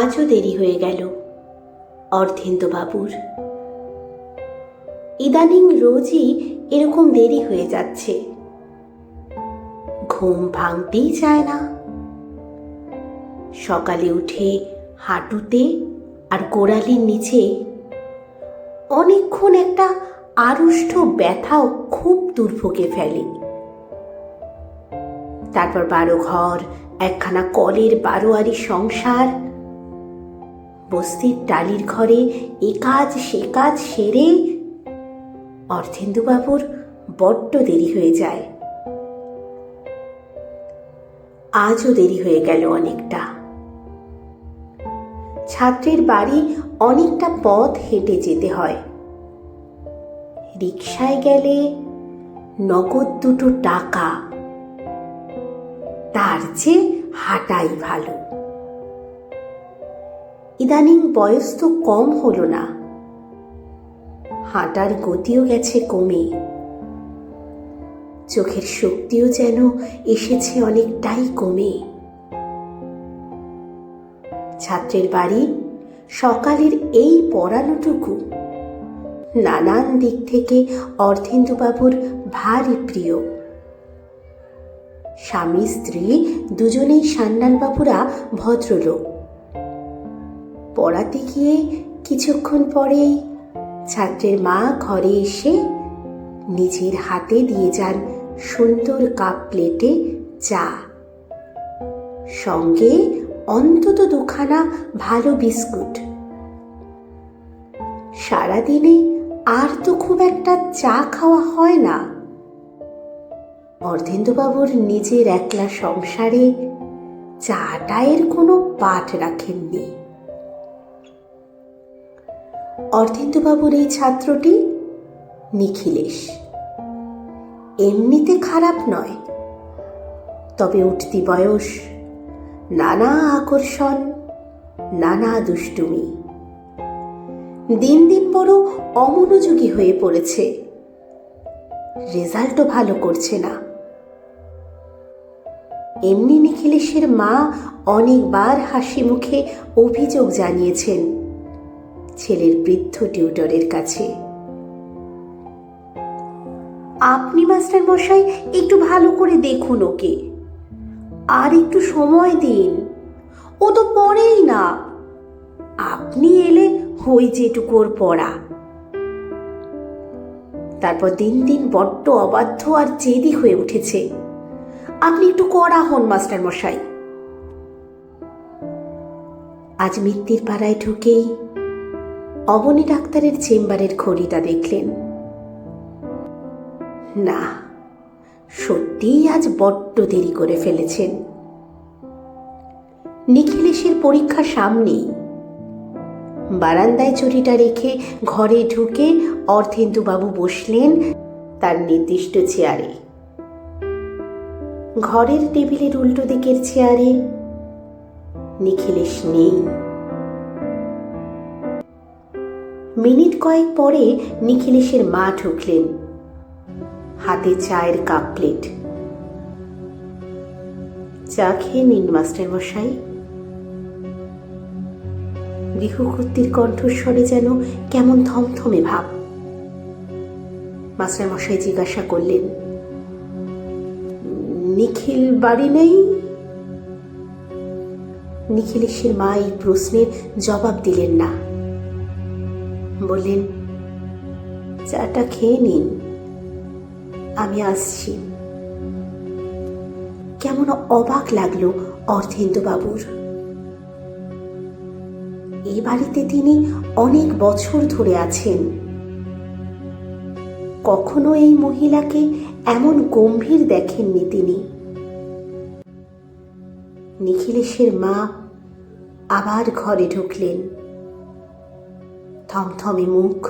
আজও দেরি হয়ে গেল। অর্ধেন্দু বাবুর। ইদানিং রোজই এরকম দেরি হয়ে যাচ্ছে। ঘুম ভাঙতেই চায় না। সকালে উঠে হাঁটুতে আর গোড়ালির নিচে অনেকক্ষণ একটা আড়ষ্ট ব্যথাও খুব দুর্ভোগে ফেলে। তারপর বারো ঘর একখানা কলের বারোয়ারি সংসার বস্তির টালির ঘরে এ কাজ, সে কাজ সেরে অর্ধেন্দুবাবুর বড্ড দেরি হয়ে যায়। আজও দেরি হয়ে গেল অনেকটা। ছাত্রের বাড়ি অনেকটা পথ হেঁটে যেতে হয়। রিক্সায় গেলে নগদ দুটো টাকা। তার চেয়ে হাঁটাই ভালো। ইদানিং বয়স তো কম হলো না। হাঁটার গতিও গেছে কমে। চোখের শক্তিও যেন এসেছে অনেকটাই কমে। ছাত্রের বাড়ি, সকালের এই পড়ানোটুকু। নানান দিক থেকে অর্ধেন্দুবাবুর ভারী প্রিয়। স্বামী, স্ত্রী, দুজনেই সান্যালবাবুরা ভদ্রলোক। পড়াতে গিয়ে কিছুক্ষণ পরেই ছাত্রের মা ঘরে এসে নিজের হাতে দিয়ে যান সুন্দর কাপ প্লেটে চা। সঙ্গে অন্তত দুখানা ভালো বিস্কুট। সারাদিনে আর তো খুব একটা চা খাওয়া হয় না। অর্ধেন্দুবাবুর নিজের একলা সংসারে চাটায়ের কোনো পাঠ রাখেননি। অর্ধেন্দুবাবুর এই ছাত্রটি নিখিলেশ। এমনিতে খারাপ নয়, তবে উঠতি বয়স, নানা আকর্ষণ, নানা দুষ্টুমি। দিন দিন বড় অমনোযোগী হয়ে পড়েছে। রেজাল্টও ভালো করছে না। এমনি নিখিলেশের মা অনেকবার হাসি মুখে অভিযোগ জানিয়েছেন ছেলের বৃদ্ধ টিউটরের কাছে। আপনি, মাস্টার মশাই, একটু ভালো করে দেখুন ওকে। আর একটু সময় দিন। ও তো পড়েই না। আপনি এলে হই যেটুকু ওর পড়া। তারপর দিন দিন বড্ড অবাধ্য আর জেদি হয়ে উঠেছে। আপনি একটু কড়া হন, মাস্টার মশাই। আজ মিত্তির পাড়ায় ঢুকেই অবনী ডাক্তারের চেম্বারের ঘড়িটা দেখলেন। না, সত্যিই আজ বড্ড দেরি করে ফেলেছেন। নিখিলেশের পরীক্ষা সামনেই। বারান্দায় চুরিটা রেখে ঘরে ঢুকে অর্ধেন্দুবাবু বসলেন তার নির্দিষ্ট চেয়ারে। ঘরের টেবিলের উল্টো দিকের চেয়ারে নিখিলেশ নেই। মিনিট কয়েক পরে নিখিলেশের মা ঢুকলেন। হাতে চায়ের কাপ প্লেট। চা খেয়ে নিন মাস্টার মশাই গৃহকর্তীর কণ্ঠস্বরে যেন কেমন থমথমে ভাব। মাস্টার মশাই জিজ্ঞাসা করলেন, নিখিল বাড়ি নেই? নিখিলেশের মা এই প্রশ্নের জবাব দিলেন না। বললেন, চাটা খেয়ে নিন, আমি আসছি। কেমন অবাক লাগল অর্ধেন্দু বাবুর এ বাড়িতে তিনি অনেক বছর ধরে আছেন। কখনো এই মহিলাকে এমন গম্ভীর দেখেননি তিনি। নিখিলেশের মা আবার ঘরে ঢুকলেন। থমথমে মুখ।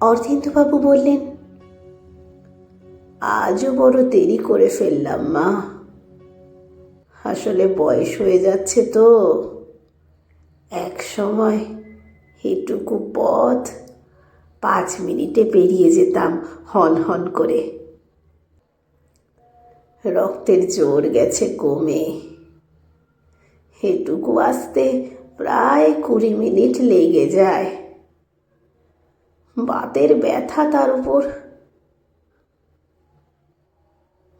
অর্ধেন্দুবাবু বললেন, আজও বড় দেরি করে ফেললাম, মা। আসলে বয়স হয়ে যাচ্ছে তো। এক সময় এটুকু পথ পাঁচ মিনিটে পেরিয়ে যেতাম হন হন করে। রক্তের জোর গেছে কমে। এটুকু আসতে প্রায় কুড়ি মিনিট লেগে যায়। বাতের ব্যথা তার উপর।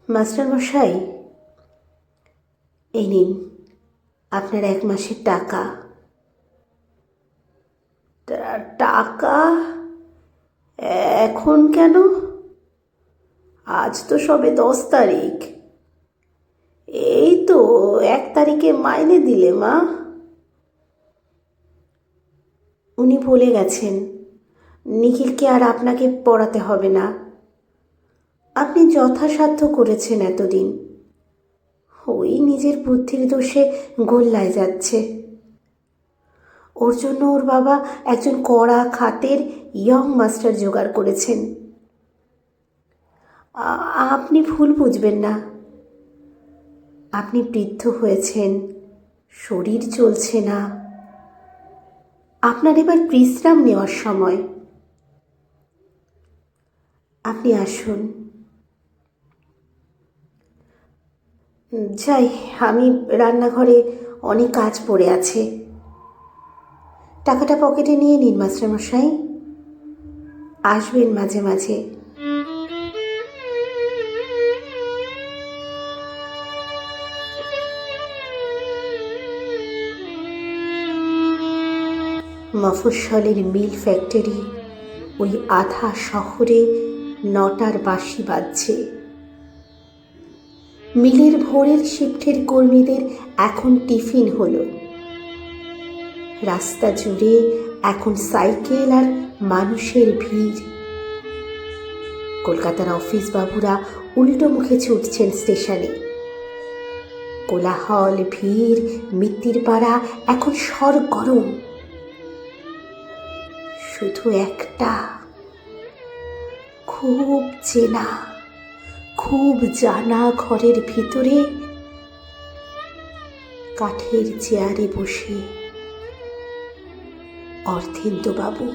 মাস্টার মশাই, এই নিন আপনার এক মাসের টাকা। টাকা এখন কেন? আজ তো সবে দশ তারিখ। এই তো এক তারিখে মাইনে দিলে মা। উনি বলে গেছেন। নিখিলকে আর আপনাকে পড়াতে হবে না। আপনি যথাসাধ্য করেছেন এতদিন। ওই নিজের বুদ্ধির দোষে গোল্লায় যাচ্ছে। ওর জন্য ওর বাবা একজন কড়া খাতের ইয়ং মাস্টার জোগাড় করেছেন। আপনি ভুল বুঝবেন না। আপনি বৃদ্ধ হয়েছেন, শরীর চলছে না। আপনার এবার বিশ্রাম নেওয়ার সময়। আপনি আসুন। যাই, আমি রান্নাঘরে অনেক কাজ পড়ে আছে। টাকাটা পকেটে নিয়ে নিন, মাস্টারমশাই। আসবেন মাঝে মাঝে। মফস্বলের মিল ফ্যাক্টরি ওই আধা শহরে নটার বাঁশি বাজছে। মিলের ভোরের শিফটের কর্মীদের এখন টিফিন হলো। রাস্তা জুড়ে এখন সাইকেল আর মানুষের ভিড়। কলকাতার অফিস বাবুরা উল্টো মুখে ছুটছেন স্টেশনে। কোলাহল, ভিড়, মিত্তির পাড়া এখন সরগরম। শুধু একটা। খুব চেনা, খুব জানা ঘরের ভিতরে কাঠের চেয়ারে বসে অর্থেন্দুবাবু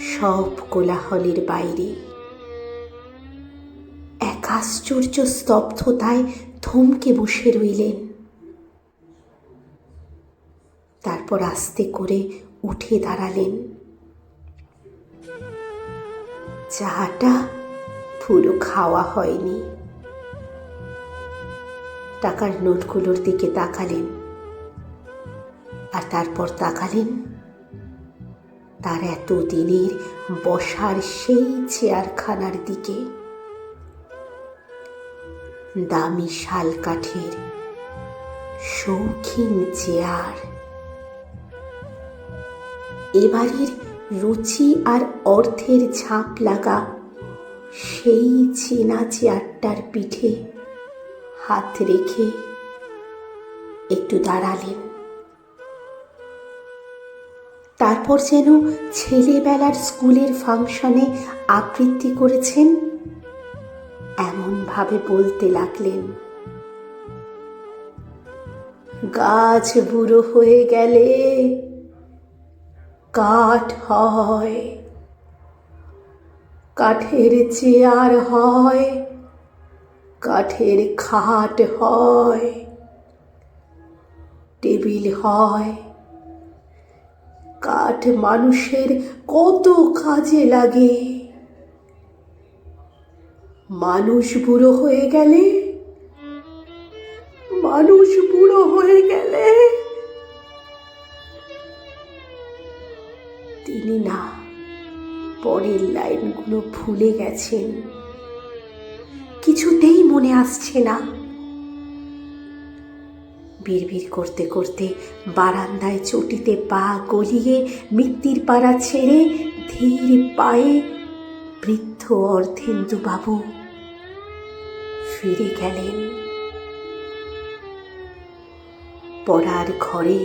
সব কোলাহলের বাইরে। এক আশ্চর্য স্তব্ধতায় থমকে বসে রইলেন। তারপর আস্তে করে উঠে দাঁড়ালেন। চাটা পুরো খাওয়া হয়নি। টাকার নোটগুলোর দিকে তাকালেন। আর তারপর তাকালেন, তার এত দিনের বসার সেই চেয়ারখানার দিকে। দামি শাল কাঠের শৌখিন চেয়ার। এবারের রুচি আর অর্থের ছাপ লাগা সেই চেনা চেয়ারটার পিঠে হাত রেখে একটু দাঁড়ালেন। তারপর যেন ছেলেবেলার স্কুলের ফাংশনে আবৃত্তি করেছেন, এমনভাবে বলতে লাগলেন, গাছ বুড়ো হয়ে গেলে কাঠ হয়। কাঠের চেয়ার হয়। কাঠের খাট হয়। টেবিল হয়। কাঠ মানুষের কত কাজে লাগে। মানুষ বুড়ো হয়ে গেলে লাইনগুলো ভুলে গেছেন কিছুতেই মনে আসছে না। বিড়বিড় করতে করতে বারান্দায় চটিতে পা গলিয়ে মৃত্যুর পাড়া ছেড়ে ধীর পায়ে বৃদ্ধ অর্ধেন্দু বাবু ফিরে গেলেন। পড়ার ঘরে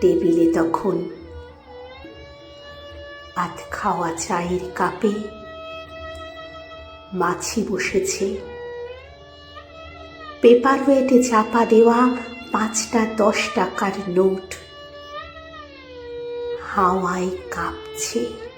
টেবিলে তখন আধ খাওয়া চায়ের কাপে মাছি বসেছে। পেপার ওয়েটে চাপা দেওয়া পাঁচটা দশ টাকার নোট হাওয়ায় কাঁপছে।